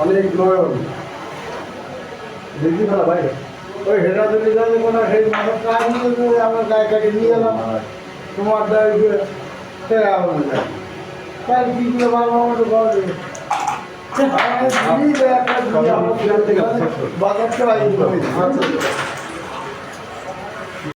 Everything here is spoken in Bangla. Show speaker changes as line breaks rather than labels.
অনেক নয়ন দেখি ভালো ভাই ওই হেরা যদি যাবে কোনো সেই মানুষ কাজ আমরা গায়ে কাটে নিয়ে গেলাম তোমার দাঁড়িয়ে সে আমার যায় তাই কি করে বাবা আমাকে বলে বাজারটা বাইরে